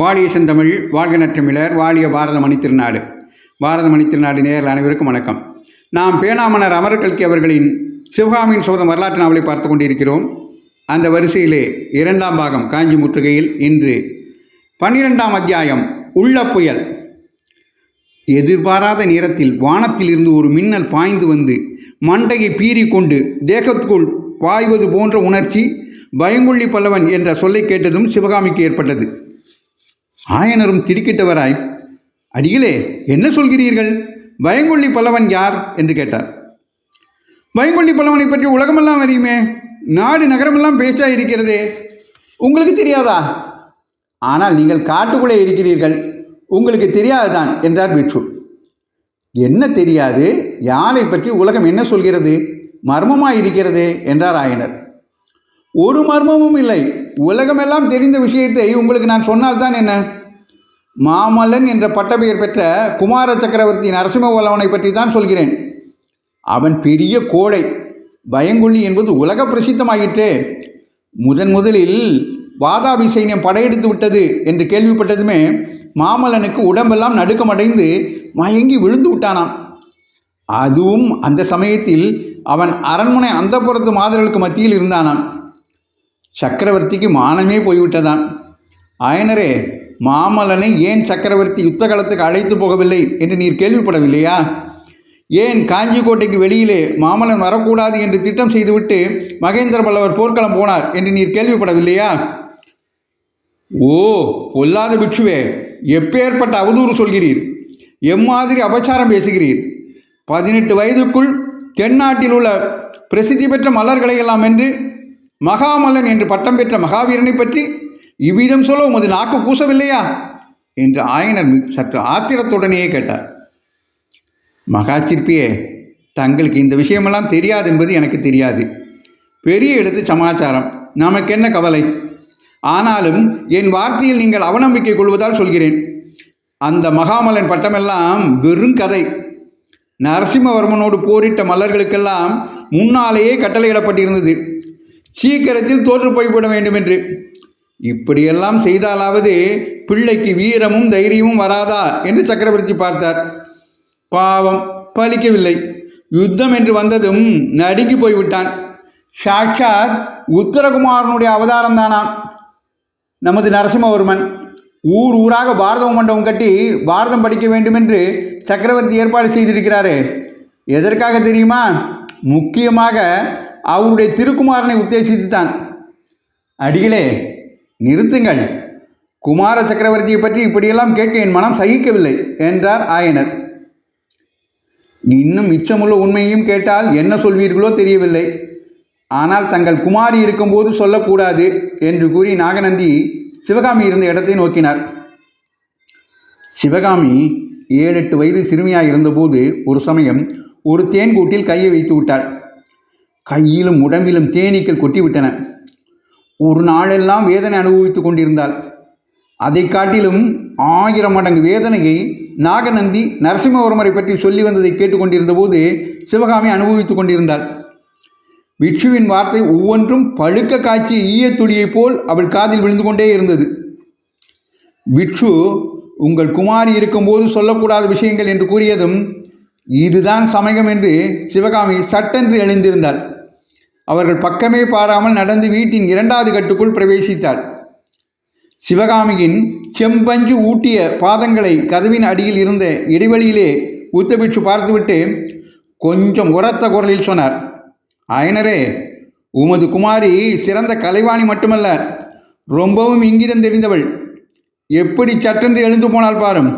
வாழிய செந்தமிழ் வாழ்க நற்றமிழர் வாழிய பாரத மணித்திருநாடு பாரத மணித்திருநாடு நேரில் அனைவருக்கும் வணக்கம். நாம் பேனாமணர் அமர கல்கி அவர்களின் சிவகாமியின் சோதம் வரலாற்று நாவலை பார்த்து கொண்டிருக்கிறோம். அந்த வரிசையிலே இரண்டாம் பாகம் காஞ்சி முற்றுகையில் இன்று பன்னிரெண்டாம் அத்தியாயம் உள்ள புயல். எதிர்பாராத நேரத்தில் வானத்தில் இருந்து ஒரு மின்னல் பாய்ந்து வந்து மண்டையை பீறி கொண்டு தேகத்துக்குள் பாய்வது போன்ற உணர்ச்சி பயங்குள்ளி பல்லவன் என்ற சொல்லை கேட்டதும் சிவகாமிக்கு ஏற்பட்டது. ஆயனரும் திடுக்கிட்டவராய் அடிகளே என்ன சொல்கிறீர்கள்? பயங்கொள்ளி பல்லவன் யார்? என்று கேட்டார். பயங்கொள்ளி பல்லவனை பற்றி உலகமெல்லாம் அறியுமே நாடு நகரமெல்லாம் பேச்சா இருக்கிறதே உங்களுக்கு தெரியாதா? ஆனால் நீங்கள் காட்டுக்குள்ளே இருக்கிறீர்கள் உங்களுக்கு தெரியாதுதான் என்றார் பிட்சு என்ன தெரியாது? யாரை பற்றி உலகம் என்ன சொல்கிறது? மர்மமாக இருக்கிறது என்றார் ஆயனர். ஒரு மர்மமும் இல்லை உலகமெல்லாம் தெரிந்த விஷயத்தை உங்களுக்கு நான் சொன்னால்தான் என்ன? மாமல்லன் என்ற பட்டப்பெயர் பெற்ற குமார சக்கரவர்த்தி நரசிம்மவல்லவனை பற்றி தான் சொல்கிறேன். அவன் பெரிய கோழை. பயங்குள்ளி என்பது உலக பிரசித்தமாயிற்றே. முதன் முதலில் வாதாபி சைன்யம் படையெடுத்து விட்டது என்று கேள்விப்பட்டதுமே மாமல்லனுக்கு உடம்பெல்லாம் நடுக்கமடைந்து மயங்கி விழுந்து விட்டானாம். அதுவும் அந்த சமயத்தில் அவன் அரண்மனை அந்தப்புறத்து மாதர்களுக்கு மத்தியில் இருந்தானாம். சக்கரவர்த்திக்கு மானமே போய்விட்டதாம். ஆயனரே மாமல்லனை ஏன் சக்கரவர்த்தி யுத்த காலத்துக்கு அழைத்து போகவில்லை என்று நீர் கேள்விப்படவில்லையா? ஏன் காஞ்சி கோட்டைக்கு வெளியிலே மாமல்லன் வரக்கூடாது என்று திட்டம் செய்துவிட்டு மகேந்திர பல்லவர் போர்க்களம் போனார் என்று நீர் கேள்விப்படவில்லையா? ஓ பொல்லாத பிட்சுவே எப்பேற்பட்ட அவதூறு சொல்கிறீர்? எம்மாதிரி அபச்சாரம் பேசுகிறீர்? பதினெட்டு வயதுக்குள் தென்னாட்டில் உள்ள பிரசித்தி பெற்ற மலர்களை எல்லாம் என்று மகாமல்லன் என்று பட்டம் பெற்ற மகாவீரனை பற்றி இவ்விதம் சொல்ல உமது நாக்கு பூசவில்லையா? என்று ஆயனர் சற்று ஆத்திரத்துடனேயே கேட்டார். மகா சிற்பியே தங்களுக்கு இந்த விஷயமெல்லாம் தெரியாது என்பது எனக்கு தெரியாது. பெரிய இடத்து சமாச்சாரம். நமக்கு என்ன கவலை? ஆனாலும் என் வார்த்தையில் நீங்கள் அவநம்பிக்கை கொள்வதால் சொல்கிறேன். அந்த மகாமலன் பட்டமெல்லாம் வெறும் கதை. நரசிம்மவர்மனோடு போரிட்ட மல்லர்களுக்கெல்லாம் முன்னாலேயே கட்டளையிடப்பட்டிருந்தது. சீக்கிரத்தில் தோற்று போய்விட வேண்டும் என்று. இப்படியெல்லாம் செய்தாலாவது பிள்ளைக்கு வீரமும் தைரியமும் வராதா என்று சக்கரவர்த்தி பார்த்தார். பாவம் பலிக்கவில்லை. யுத்தம் என்று வந்ததும் நடுங்கி போய்விட்டான் சாட்சாத் உத்தரகுமாரனுடைய அவதாரம் தானாம். நமது நரசிம்மவர்மன் ஊர் ஊராக பாரத மண்டபம் கட்டி பாரதம் படிக்க வேண்டும் என்று சக்கரவர்த்தி ஏற்பாடு செய்திருக்கிறாரே. எதற்காக தெரியுமா? முக்கியமாக அவருடைய திருக்குமாரனை உத்தேசித்து தான் அடிகளே நிறுத்துங்கள். குமார சக்கரவர்த்தியை பற்றி இப்படியெல்லாம் கேட்க என் மனம் சகிக்கவில்லை என்றார் ஆயனர். இன்னும் மிச்சமுள்ள உண்மையையும் கேட்டால் என்ன சொல்வீர்களோ தெரியவில்லை. ஆனால் தங்கள் குமாரி இருக்கும்போது சொல்லக்கூடாது என்று கூறி நாகநந்தி சிவகாமி இருந்த இடத்தை நோக்கினார். சிவகாமி ஏழு எட்டு வயது சிறுமியாக இருந்தபோது ஒரு சமயம் ஒரு தேன்கூட்டில் கையை வைத்து விட்டாள் கையிலும் உடம்பிலும் தேனீக்கள் கொட்டிவிட்டன. ஒரு நாளெல்லாம் வேதனை அனுபவித்துக் கொண்டிருந்தாள். அதை காட்டிலும் ஆயிரம் மடங்கு வேதனையை நாகநந்தி நரசிம்மவர்மரை பற்றி சொல்லி வந்ததை கேட்டுக்கொண்டிருந்த போது சிவகாமி அனுபவித்துக் கொண்டிருந்தாள். பிட்சுவின் வார்த்தை ஒவ்வொன்றும் பழுக்க காய்ச்சிய ஈயத்துளியைப் போல் அவள் காதில் விழுந்து கொண்டே இருந்தது. பிட்சு உங்கள் குமாரி இருக்கும்போது சொல்லக்கூடாத விஷயங்கள் என்று கூறியதும் இதுதான் சமயம் என்று சிவகாமி சட்டென்று எழுந்திருந்தாள். அவர்கள் பக்கமே பாராமல் நடந்து வீட்டின் இரண்டாவது கட்டுக்குள் பிரவேசித்தாள். சிவகாமியின் செம்பஞ்சு ஊட்டிய பாதங்களை கதவின் அடியில் இருந்த இடைவெளியிலே உத்தபிச்சு பார்த்துவிட்டு கொஞ்சம் உரத்த குரலில் சொன்னார் ஆயனரே உமது குமாரி சிறந்த கலைவாணி மட்டுமல்ல ரொம்பவும் இங்கிதம் தெரிந்தவள். எப்படி சட்டென்று எழுந்து போனால் பாரும்.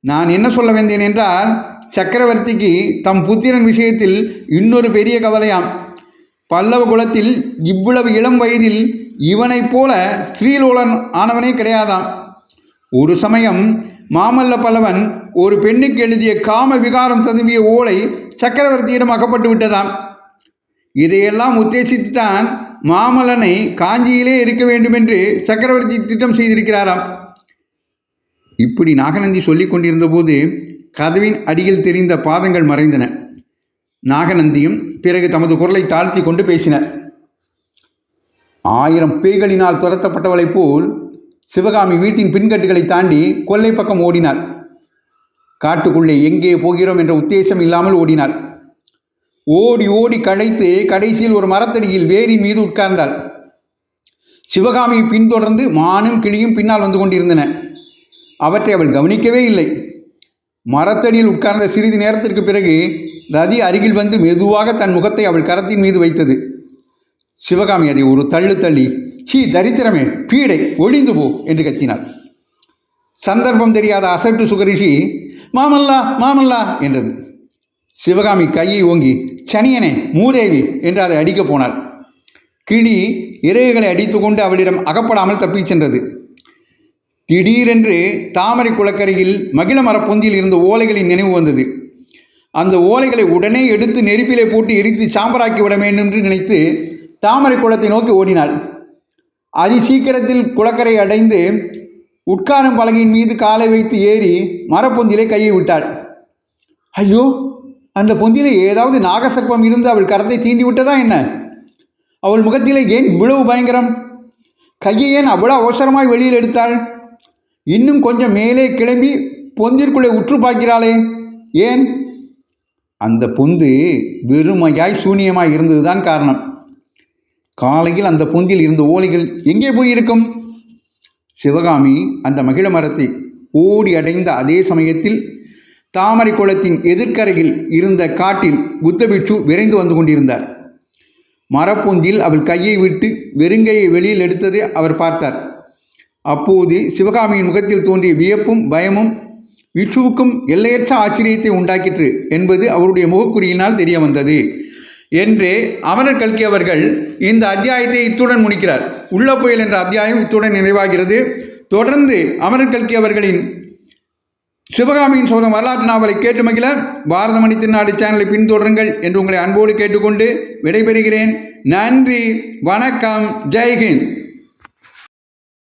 நான் என்ன சொல்ல வந்தேன் என்றால் சக்கரவர்த்திக்கு தம் புத்திரன் விஷயத்தில் இன்னொரு பெரிய கவலையாம். பல்லவ குலத்தில் இவ்வளவு இளம் வயதில் இவனைப் போல ஸ்ரீலோலன் ஆனவனே கிடையாதாம். ஒரு சமயம் மாமல்ல பல்லவன் ஒரு பெண்ணுக்கு எழுதிய காம விகாரம் ததும்பிய ஓலை சக்கரவர்த்தியிடம் அகப்பட்டு விட்டதாம். இதையெல்லாம் உத்தேசித்துத்தான் மாமல்லனை காஞ்சியிலே இருக்க வேண்டுமென்று சக்கரவர்த்தி திட்டம் செய்திருக்கிறாராம். இப்படி நாகநந்தி சொல்லிக் கொண்டிருந்த போது கதவின் அடியில் தெரிந்த பாதங்கள் மறைந்தன. நாகநந்தியும் பிறகு தமது குரலை தாழ்த்தி கொண்டு பேசினார். ஆயிரம் பேய்களினால் துரத்தப்பட்டவளைப் போல் சிவகாமி வீட்டின் பின்கட்டுகளை தாண்டி கொல்லை பக்கம் ஓடினாள். காட்டுக்குள்ளே எங்கே போகிறோம் என்ற உத்தேசம் இல்லாமல் ஓடினாள். ஓடி ஓடி களைத்து கடைசியில் ஒரு மரத்தடியில் வேரின் மீது உட்கார்ந்தாள். சிவகாமியை பின்தொடர்ந்து மானும் கிளியும் பின்னால் வந்து கொண்டிருந்தன. அவற்றை அவள் கவனிக்கவே இல்லை. மரத்தடியில் உட்கார்ந்த சிறிது நேரத்திற்கு பிறகு ரதி அருகில் வந்து மெதுவாக தன் முகத்தை அவள் கரத்தின் மீது வைத்தது. சிவகாமி அதை ஒரு தள்ளு தள்ளி சீ தரித்திரமே பீடை ஒளிந்து போ என்று கத்தினாள். சந்தர்ப்பம் தெரியாத அசட்டு சுகரிஷி மாமல்லா மாமல்லா என்றது. சிவகாமி கையை ஓங்கி சனியனே மூதேவி என்று அதை அடிக்கப் போனாள். கிளி இறகுகளை அடித்துக்கொண்டு அவளிடம் அகப்படாமல் தப்பிச் சென்றது. திடீரென்று தாமரை குளக்கரையில் மகிழ மரப்பொந்தியில் இருந்த ஓலைகளின் நினைவு வந்தது. அந்த ஓலைகளை உடனே எடுத்து நெருப்பிலே போட்டு எரித்து சாம்பராக்கி விட வேண்டும் என்று நினைத்து தாமரை குளத்தை நோக்கி ஓடினாள். அதி சீக்கிரத்தில் குளக்கரை அடைந்து உட்காரும் பலகையின் மீது காலை வைத்து ஏறி மரப்பொந்திலே கையை விட்டாள். ஐயோ அந்த பொந்திலே ஏதாவது நாகசர்ப்பம் இருந்து அவள் கரத்தை தீண்டி விட்டதா என்ன? அவள் முகத்திலே ஏன் இவ்வளவு பயங்கரம்? கையை ஏன் அவ்வளோ அவசரமாய் வெளியில் எடுத்தாள்? இன்னும் கொஞ்சம் மேலே கிளம்பி பொந்திற்குள்ளே உற்று பார்க்கிறாளே. ஏன்? அந்த பொந்து வெறுமையாய் சூனியமாய் இருந்ததுதான் காரணம். காலையில் அந்த பொந்தில் இருந்த ஓலைகள் எங்கே போயிருக்கும்? சிவகாமி அந்த மகிழ மரத்தை ஓடி அடைந்த அதே சமயத்தில் தாமரை குளத்தின் எதிர்க்கரையில் இருந்த காட்டில் புத்தபிட்சு விரைந்து வந்து கொண்டிருந்தார். மரப்பொந்தில் அவள் கையை விட்டு வெறுங்கையை வெளியில் எடுத்ததை அவர் பார்த்தார். அப்போது சிவகாமியின் முகத்தில் தோன்றிய வியப்பும் பயமும் விஷ்ணுவுக்கும் எல்லையற்ற ஆச்சரியத்தை உண்டாக்கிற்று என்பது அவருடைய முகக்குறியினால் தெரிய வந்தது என்று அமரர் கல்கி அவர்கள் இந்த அத்தியாயத்தை இத்துடன் முடிக்கிறார். உள்ள புயல் என்ற அத்தியாயம் இத்துடன் நிறைவாகிறது. தொடர்ந்து அமரர் கல்கி அவர்களின் சிவகாமியின் சோதம் வரலாற்று நாவலை கேட்டு மகிழ பாரதமணி திருநாடு சேனலை பின்தொடருங்கள் என்று உங்களை அன்போடு கேட்டுக்கொண்டு விடைபெறுகிறேன். நன்றி வணக்கம் ஜெய்ஹிந்த்.